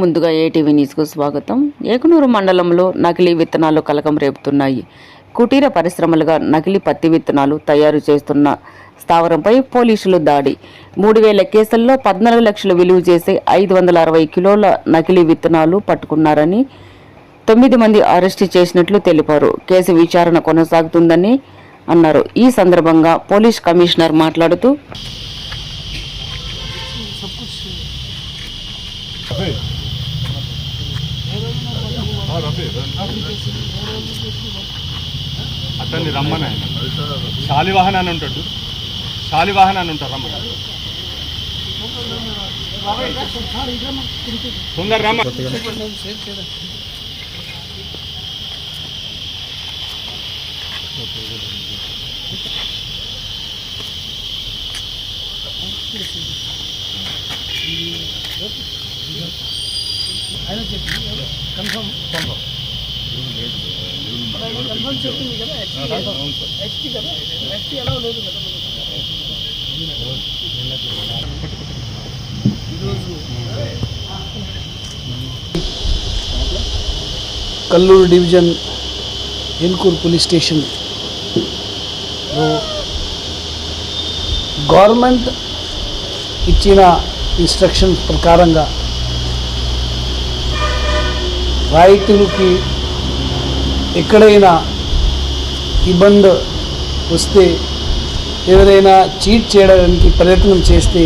ముందుగా ఏటీవీ న్యూస్కు స్వాగతం. ఏకనూరు మండలంలో నకిలీ విత్తనాలు కలకం రేపుతున్నాయి. కుటీర పరిశ్రమలుగా నకిలీ పత్తి విత్తనాలు తయారు చేస్తున్న స్థావరంపై పోలీసులు దాడి. మూడు వేల కేసుల్లో పద్నాలుగు లక్షలు విలువ చేసే ఐదు వందల అరవై కిలోల నకిలీ విత్తనాలు పట్టుకున్నారని తొమ్మిది మంది అరెస్టు చేసినట్లు తెలిపారు. కేసు విచారణ కొనసాగుతుందని అన్నారు. ఈ సందర్భంగా పోలీస్ కమిషనర్ మాట్లాడుతూ అతన్ని రమ్మని ఆయన. శాలివాహన్ అని ఉంటాడు. శాలివాహన్ అని ఉంటారు రమ్మని. తొందర రమ్మ. ఆయన చెప్పి Kalluru division Enkuru police station government ఇచ్చిన ఇన్స్ట్రక్షన్ ప్రకారంగా రైతులకి ఎక్కడైనా ఇబ్బంది వస్తే ఎవరైనా చీట్ చేయడానికి ప్రయత్నం చేస్తే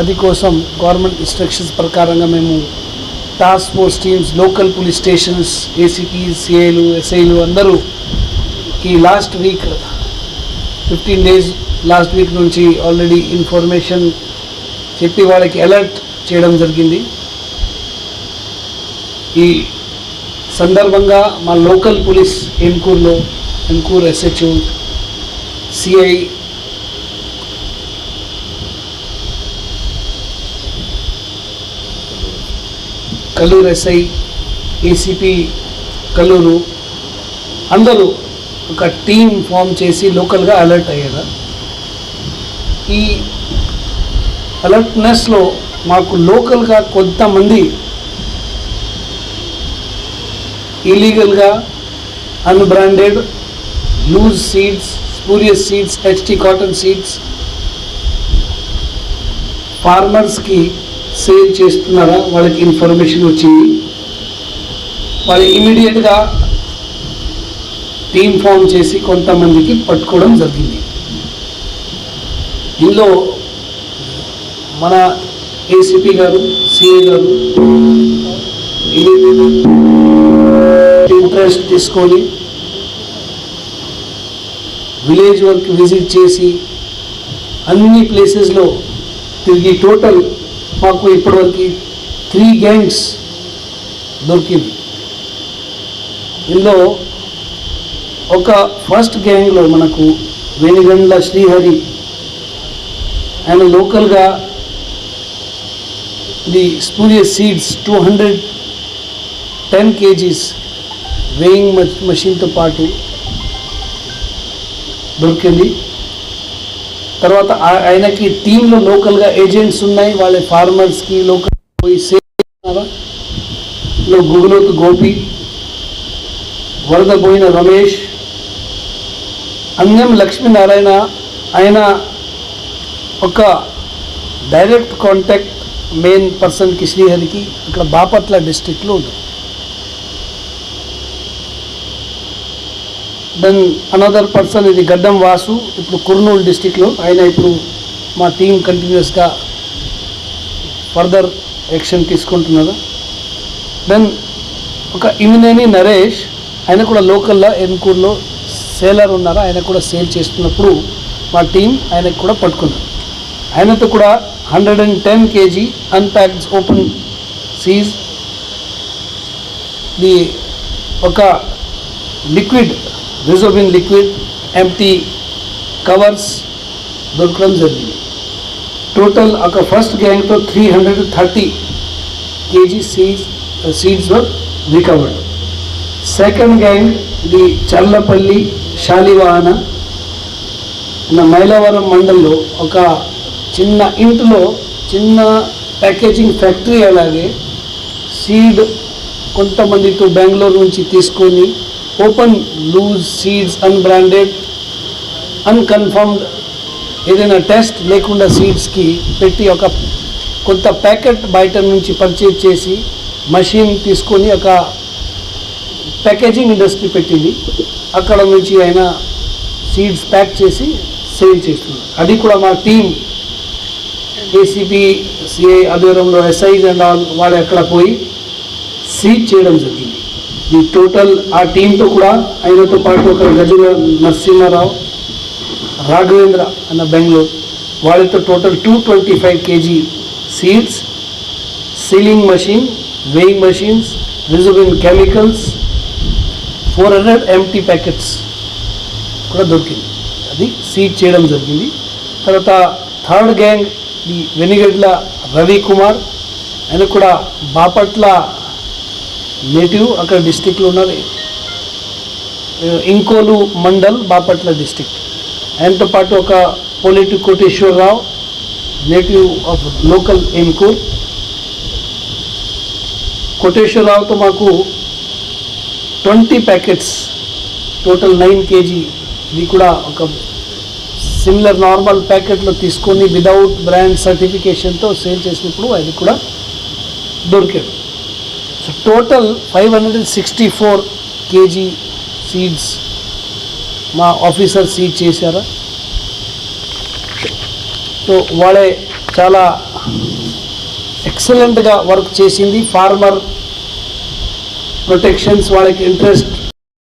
అది కోసం గవర్నమెంట్ ఇన్స్ట్రక్షన్స్ ప్రకారంగా మేము task force teams local police stations ACP సిఐలు ఎస్ఐలు అందరూ ఈ last week fifteen days last week నుంచి ఆల్రెడీ ఇన్ఫర్మేషన్ చెప్పి వాళ్ళకి అలర్ట్ చేయడం జరిగింది. ఈ సందర్భంగా మా local police ఎన్కూర్లో Enkur SHO CI Kalluru SI ACP Kalluru అందరూ ఒక టీం ఫామ్ చేసి లోకల్గా అలర్ట్ అయ్యారు. ఈ అలర్ట్నెస్లో మాకు లోకల్గా కొంతమంది ఇలీగల్గా unbranded loose seeds spurious seeds HT cotton seeds ఫార్మర్స్కి sale చేస్తున్నారా? వాళ్ళకి ఇన్ఫర్మేషన్ వచ్చింది. వాళ్ళు ఇమీడియట్గా టీమ్ ఫామ్ చేసి కొంతమందికి పట్టుకోవడం జరిగింది. ఇందులో మన ఏసీపీ గారు సిఏ గారు ఇంట్రెస్ట్ తీసుకొని విలేజ్ వరకు విజిట్ చేసి అన్ని ప్లేసెస్లో తిరిగి టోటల్ మాకు ఇప్పటివరకు త్రీ గ్యాంగ్స్ దొరికింది. ఇందులో ఒక ఫస్ట్ గ్యాంగ్లో మనకు వేణిగండ్ల శ్రీహరి ఆయన లోకల్గా the spurious seeds two hundred ten KGs weighing మషిన్తో పాటు దొరికింది. తర్వాత ఆయనకి టీంలో లోకల్గా ఏజెంట్స్ ఉన్నాయి. వాళ్ళ ఫార్మర్స్కి లోకల్ పోయి సేవ్లో గుగులోతు గోపి వరద పోయిన రమేష్ అన్యం లక్ష్మీనారాయణ ఆయన ఒక డైరెక్ట్ కాంటాక్ట్ మెయిన్ పర్సన్కి శ్రీహరికి అక్కడ బాపట్ల డిస్టిక్లో ఉంది. దెన్ అనదర్ పర్సన్ ఇది గడ్డం వాసు ఇప్పుడు కుర్నూలు డిస్టిక్లో. ఆయన ఇప్పుడు మా టీం కంటిన్యూస్గా ఫర్దర్ యాక్షన్ తీసుకుంటున్నారు దెన్ ఒక ఇమినేని నరేష్ ఆయన కూడా లోకల్లో ఎన్కూర్లో సేలర్ ఉన్నారు ఆయన కూడా సేల్ చేస్తున్నప్పుడు మా టీం ఆయనకు కూడా పట్టుకున్నారు ఆయనతో కూడా hundred and ten kg unpacked open seize. The ఒక లిక్విడ్ రిజోబిన్ లిక్విడ్ ఎంటీ కవర్స్ దొరకడం జరిగింది టోటల్ ఒక first గ్యాంగ్తో three hundred thirty kg seeds seeds were recovered second gang the Charlapalli Shalivahana Mylavaram మండల్లో ఒక చిన్న ఇంటిలో చిన్న ప్యాకేజింగ్ ఫ్యాక్టరీ అలాగే సీడ్ కొంతమందితో బెంగళూరు నుంచి తీసుకొని open loose seeds unbranded unconfirmed ఏదైనా టెస్ట్ లేకుండా సీడ్స్కి పెట్టి ఒక కొంత ప్యాకెట్ బయట నుంచి పర్చేజ్ చేసి మషిన్ తీసుకొని ఒక ప్యాకేజింగ్ ఇండస్ట్రీ పెట్టింది. అక్కడ నుంచి ఆయన సీడ్స్ ప్యాక్ చేసి సేల్ చేస్తున్నారు. అది కూడా మా టీం ఏసీపీ సిఐ ఆధ్వర్యంలో ఎస్ఐజ్ అండ్ ఆల్ వాళ్ళు అక్కడ పోయి సీడ్ చేయడం జరిగింది. ఈ టోటల్ ఆ టీంతో కూడా ఆయనతో పాటు ఒక గజల నరసింహారావు రాఘవేంద్ర అన్న బెంగళూరు వాళ్ళతో total two twenty five kg seeds sealing machine weighing machines రిజర్విన్ chemicals four hundred empty packets కూడా దొరికింది. అది సీడ్ చేయడం జరిగింది. తర్వాత థర్డ్ గ్యాంగ్ ఈ వెనిగడ్ల రవి కుమార్ ఆయన కూడా బాపట్ల నేటివ్ అక్కడ డిస్టిక్లో ఉన్నది. ఇంకోలు మండల్ బాపట్ల డిస్టిక్ ఆయనతో పాటు ఒక పోలిటి Koteswararao native of local Enkoor కోటేశ్వరరావుతో మాకు twenty packets total nine KG. ఇది కూడా ఒక సిమిలర్ నార్మల్ ప్యాకెట్లో తీసుకొని విదౌట్ బ్రాండ్ సర్టిఫికేషన్తో సేల్ చేసినప్పుడు అది కూడా దొరికాడు. So total five hundred sixty four KG seeds మా ఆఫీసర్ సీడ్ చేశారా. సో వాళ్ళే చాలా ఎక్సలెంట్గా వర్క్ చేసింది. ఫార్మర్ ప్రొటెక్షన్స్ వాళ్ళకి ఇంట్రెస్ట్